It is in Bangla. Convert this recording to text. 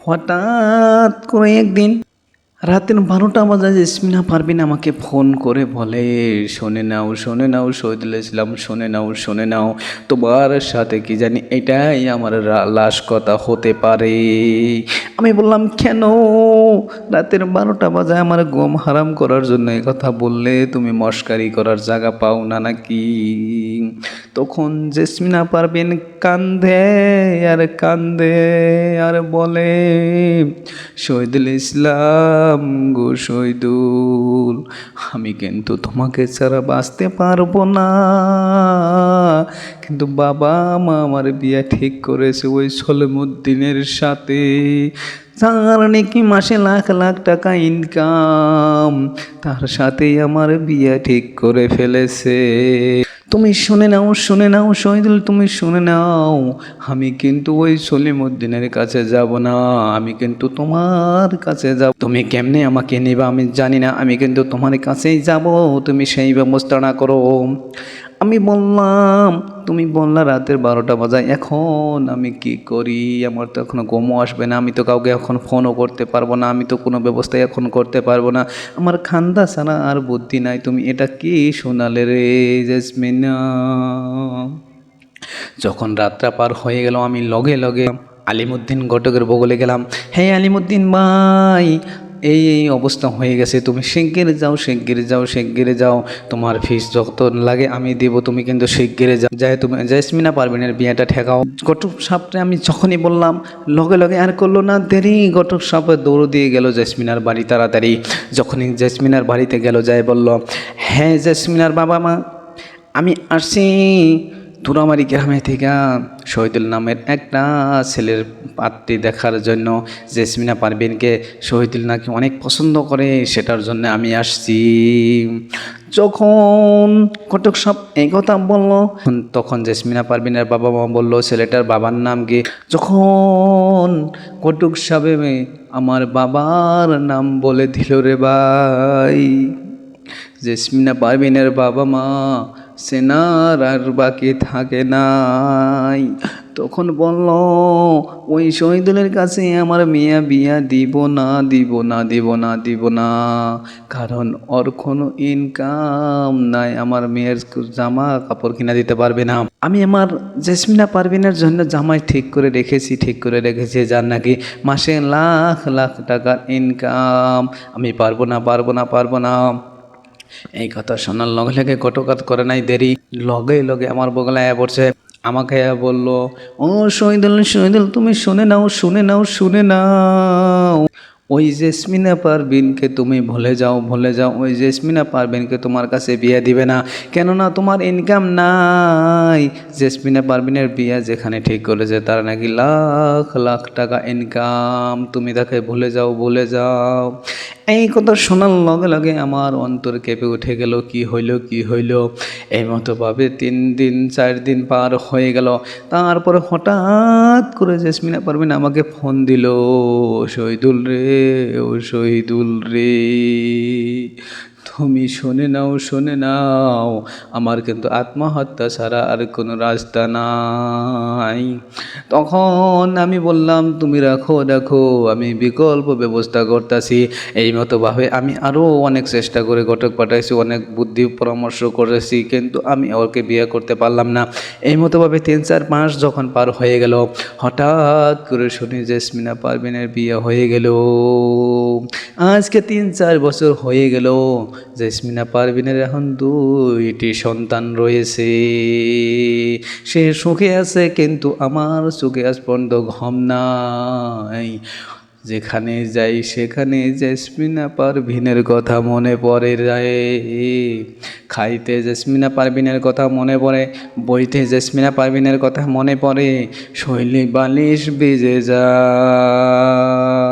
হঠাৎ করে একদিন রাতের বারোটা বাজে জেসমিনা পারবিন আমাকে ফোন করে বলে, শোনে নাও শোনে নাও শহীদুল ইসলাম, শোনে নাও শোনে নাও, তোমার সাথে কি জানি এটাই আমার লাশ কথা হতে পারে। আমি বললাম, কেন? রাতের বারোটা বাজায় আমার গম হারাম করার জন্য এই কথা বললে তুমি মস্কারি করার জায়গা পাও না নাকি? তখন জেসমিনা পারবেন কান্দে আর কান্দে আর বলে শহীদুল ইসলাম গো সৈদুল আমি কিন্তু তোমাকে ছাড়া বাঁচতে পারব না। কিন্তু বাবা মা আমার বিয়ে ঠিক করেছে ওই সলিমুদ্দিনের সাথে। যার নাকি মাসে লাখ লাখ টাকা ইনকাম তার সাথেই আমার বিয়ে ঠিক করে ফেলেছে। তুমি শুনে নাও শুনে নাও শহীদুল, তুমি শুনে নাও। আমি কিন্তু ওই সলিমুদ্দিনের কাছে যাব না। আমি কিন্তু তোমার কাছে যাব। তুমি কেমনে আমাকে নেবা আমি জানি না। আমি কিন্তু তোমার কাছেই যাব। তুমি সেই ব্যবস্থা না করো। আমি বললাম, তুমি বললা রাতের বারোটা বাজায়, এখন আমি কি করি? আমার তো এখনও ঘুমও আসবে না, আমি তো কাউকে এখন ফোনও করতে পারব না, আমি তো কোনো ব্যবস্থাই এখন করতে পারব না। আমার খান্দা ছাড়া আর বুদ্ধি নাই, তুমি এটা কি শোনালে রে জেসমিনা? যখন রাতটা পার হয়ে গেল, আমি লগে লগে আলিমুদ্দিন ঘটকের বগলে গেলাম হ্যাঁ আলিমুদ্দিন ভাই এই এই অবস্থা হয়ে গেছে। তুমি শিগগিরে যাও শিগগিরে যাও শিগগিরে যাও। তোমার ফিস যত লাগে আমি দেবো, তুমি কিন্তু শিগগিরে যাও। যাই তুমি, জেসমিনা পারবিনের বিয়েটা ঠেকাও। ঘটক সাপটা আমি যখনই বললাম, লগে লগে আর করল না দেরি। ঘটক সাপ দৌড় দিয়ে গেল জেসমিনার বাড়ি তাড়াতাড়ি। যখনই জেসমিনার বাড়িতে গেল, যাই বলল হ্যাঁ জেসমিনার বাবা মা, আমি আসছি তুরামারি গ্রামে থেকে শহীদুল নামের একটা ছেলের পাত্রী দেখার জন্য জেসমিনা পারভিনকে শহীদুল নাকি অনেক পছন্দ করে, সেটার জন্য আমি আসছি। যখন কটক সব এই কথা বলল, তখন জেসমিনা পারভিনের বাবা মা বলল, ছেলেটার বাবার নাম কি? যখন কটক সাবে আমার বাবার নাম বলে দিল রে ভাই, জেসমিনা পারভিনের বাবা মা সেনার আর বাকি থাকে নাই। তখন বলল, ওই শহীদুলের কাছে আমার মেয়া বিয়া দিব না দিব না দিব না দিব না। কারণ ওর কোনো ইনকাম নাই, আমার মেয়ের জামা কাপড় কিনা দিতে পারবে না। আমি আমার জেসমিনা পারভিনের জন্য জামাই ঠিক করে রেখেছি, ঠিক করে রেখেছি, যার নাকি মাসে লাখ লাখ টাকার ইনকাম আমি পারব না পারব না পারব না। এই কথা শোনার লগে লগে কটকাত করে নাই, দেরি। লগে লগে আমার বগলায় পড়ছে। আমাকে বলল বলল, ও শহীদুল শহীদুল, তুমি শুনে নাও শুনে নাও শুনে নাও। ওই জেসমিনা পারবিনকে তুমি ভুলে যাও ভুলে যাও। ওই জেসমিনা পারবিনকে তোমার কাছে বিয়ে দিবে না। কেননা তোমার ইনকাম নাই। জেসমিনা পারবিনের বিয়ে যেখানে ঠিক করেছে, তার নাকি লাখ লাখ টাকা ইনকাম তুমি তাকে ভুলে যাও ভুলে যাও। এই কথা শোনার লগে লগে আমার অন্তর কেঁপে উঠে গেল, কি হইল কি হইল? এই মতোভাবে তিন দিন, চার দিন পার হয়ে গেল। তারপরে হঠাৎ করে জেসমিনা পারবিন আমাকে ফোন দিল, শহীদুল রে ও শহীদুল রে। তুমি শুনে নাও শুনে নাও। আমার কিন্তু আত্মহত্যা ছাড়া আর কোনো রাস্তা নাই। তখন আমি বললাম, তুমি রাখো রাখো, আমি বিকল্প ব্যবস্থা করতেছি। এই মতোভাবে আমি আরও অনেক চেষ্টা করে ঘটক পাঠাইছি, অনেক বুদ্ধি পরামর্শ করেছি, কিন্তু আমি ওকে বিয়ে করতে পারলাম না। এই মতোভাবে তিন, চার মাস যখন পার হয়ে গেল, হঠাৎ করে শুনি জেসমিনা পারভিনের বিয়ে হয়ে গেল। আজকে তিন, চার বছর হয়ে গেল। জেসমিনা পারভিনের এখন দুইটি সন্তান রয়েছে। সে সুখে আছে কিন্তু আমার সুখে আজ পর্যন্ত ঘম নাই। যেখানে যাই সেখানে জেসমিনা পারভিনের কথা মনে পড়ে যায়। খাইতে জেসমিনা পারভিনের কথা মনে পড়ে, বইতে জেসমিনা পারভিনের কথা মনে পড়ে, শৈলী বালিশ বেজে যায়।